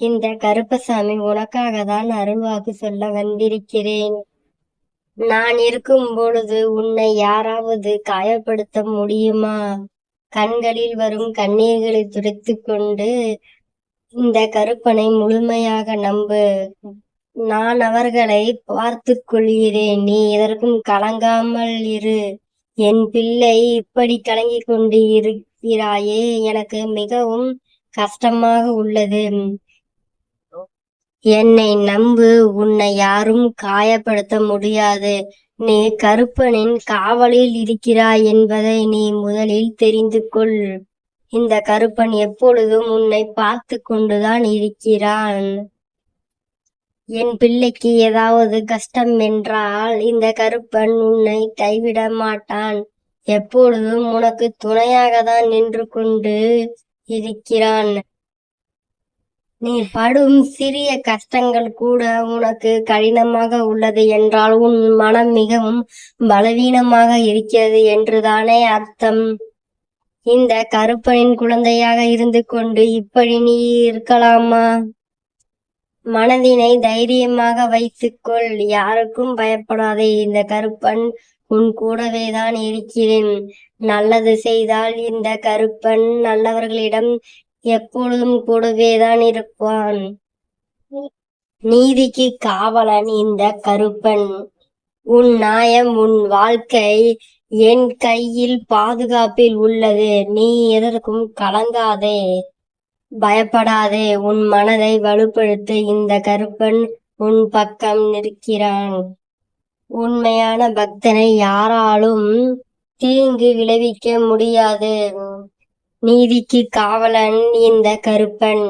இந்த கருப்பசாமி உனக்காக தான் அருள்வாக்கு சொல்ல வந்திருக்கிறேன். நான் இருக்கும் பொழுது உன்னை யாராவது காயப்படுத்த முடியுமா? கண்களில் வரும் கண்ணீர்களை துடைத்து கொண்டு இந்த கருப்பனை முழுமையாக நம்பு. நான் அவர்களை பார்த்து கொள்கிறேன். நீ எதற்கும் கலங்காமல் இரு. என் பிள்ளை இப்படி கலங்கிக் கொண்டு இருக்கிறாயே. எனக்கு மிகவும் கஷ்டமாக உள்ளது. என்னை நம்பு உன்னை யாரும் காயப்படுத்த முடியாது. நீ கருப்பனின் காவலில் இருக்கிறாய் என்பதை நீ முதலில் தெரிந்து கொள். இந்த கருப்பன் எப்பொழுதும் உன்னை பார்த்து கொண்டுதான் இருக்கிறான். என் பிள்ளைக்கு ஏதாவது கஷ்டம் என்றால் இந்த கருப்பன் உன்னை கைவிட மாட்டான். எப்பொழுதும் உனக்கு துணையாக தான் நின்று கொண்டு இருக்கிறான். நீ படும் சிறிய கஷ்டங்கள் கூட உனக்கு கடினமாக உள்ளது என்றால் உன் மனம் மிகவும் பலவீனமாக இருக்கிறது என்றுதானே அர்த்தம். இந்த கருப்பனின் குழந்தையாக இருந்து கொண்டு இப்படி நீ இருக்கலாமா? மனதினை தைரியமாக வைத்துக்கொள். யாருக்கும் பயப்படாதே. இந்த கருப்பன் உன் கூடவே தான் இருக்கிறேன். நல்லது செய்தால் இந்த கருப்பன் நல்லவர்களிடம் எப்பொழுதும் கூடவேதான் இருப்பான். நீதிக்கு காவலன் இந்த கருப்பன். உன் நாயம் உன் வாழ்க்கை என் கையில் பாதுகாப்பில் உள்ளது. நீ எதற்கும் கலங்காதே பயப்படாதே. உன் மனதை வலுப்படுத்த இந்த கருப்பன் உன் பக்கம் நிற்கிறான். உண்மையான பக்தனை யாராலும் தீங்கு விளைவிக்க முடியாது. நீதிக்கு காவலன் இந்த கருப்பன்.